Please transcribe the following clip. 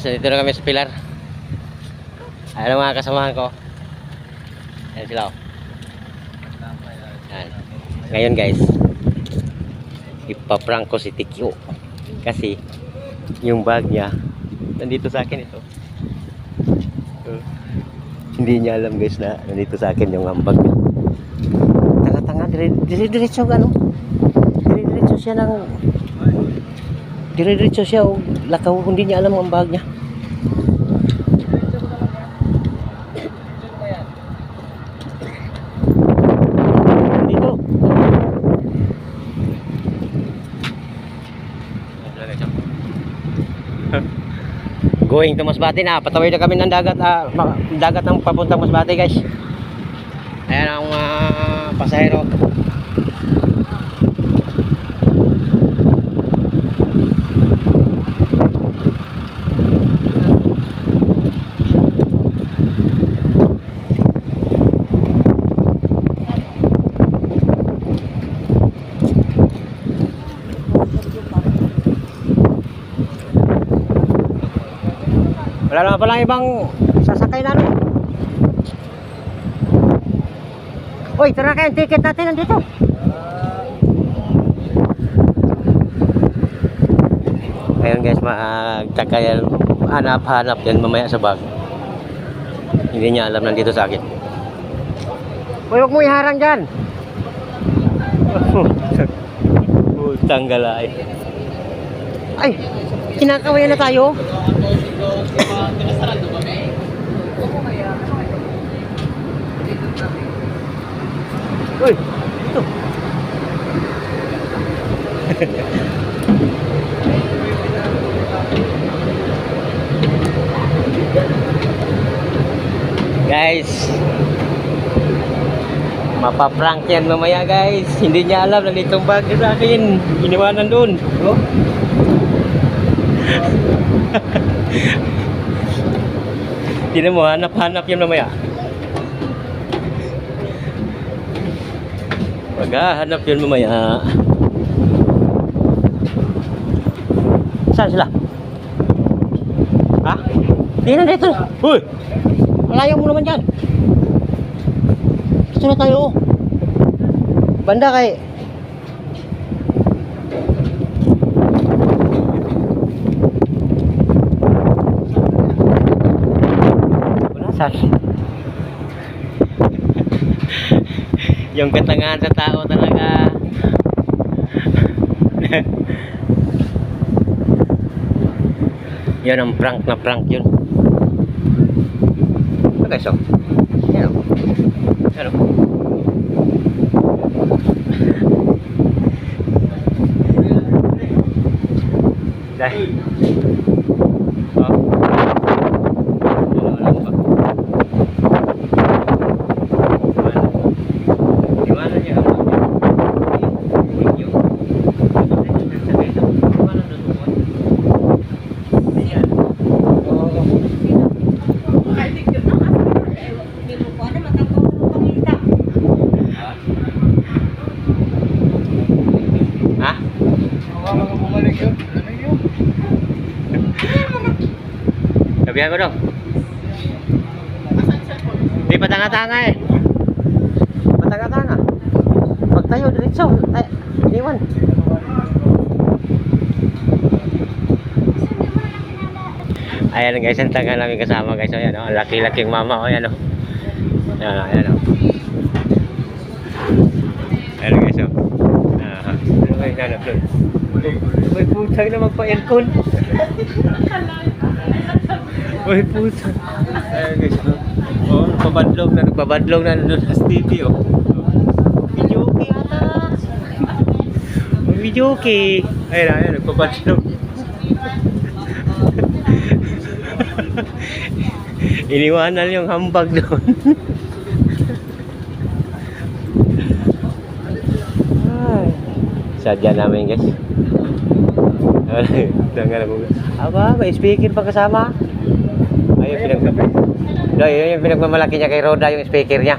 So, dito na kami sa pilar. Ayan mga kasamahan ko. Ayan sila. oh. Ayan. Ngayon guys, ipaprank ko si Tikyo. Kasi, yung bag niya, nandito sa akin ito. Uh, hindi niya alam guys na nandito sa akin yung ambag niya. Tanga-tanga, dire- dire-diretso ano? Dire-diretso siya ng... Dire-diretso siya, oh. lakaw, hindi niya alam ang bag niya. Dito. Going to Masbate na. Patawid na kami ng dagat. ah, dagat ng papuntang Masbate guys. Ayan ang uh, pasahero. Wala naman palang ibang sasakay namin. Uy, tara kayo, ticket natin nandito. Ayun guys, magtaka yan. Hanap-hanap yan mamaya sa bag. Hindi niya alam nandito sa akin. Uy, huwag mo iharang dyan. Putang galay. Ay, kinakawayan na tayo. Uy, ito. guys, mapaprank yan mamaya guys. Hindi niya alam na itong bag sa akin. Iniwanan doon. Oh. Tinan mo, hanap-hanap yan mamaya. Maghahanap yun mamaya. Saan sila? Ha? Na dito. Uy! Malayo mo naman dyan. Gusto na tayo. Banda kay... Saan. yung katangahan sa tao talaga. yun ang prank na prank yun. Okay, so. Yan o. Dahil. Oh. Dalawa lang ba? Iwanan. Iwanan niya ang mga. Video. Sabay sa iwanan doon po. Ayan. Oo. Ha? Sabihan ko daw. Hindi patanga-tanga eh. Patanga-tanga. Pag tayo diretso, ay, iniwan. Ayan guys, ang tanga namin kasama guys. Ayan o, oh, laki-laking mama o. Ayan o. Ayan o, ayan o. Ayan guys o. Ah, ano ba yung nanap doon? May putang na magpa-aircon. May putang. Ayan guys o. Oh, nagpabadlog na, nagpabadlog na doon sa TV o. Video okay ata. Video okay. Ayan, ayan, nagpabadlog. Iniwanan yung hambag doon. Ay. Sadya namin guys. Aba, may speaker pa kasama. Ayun pinag Ayun yung pinagmamalaki niya kay Roda yung speaker niya.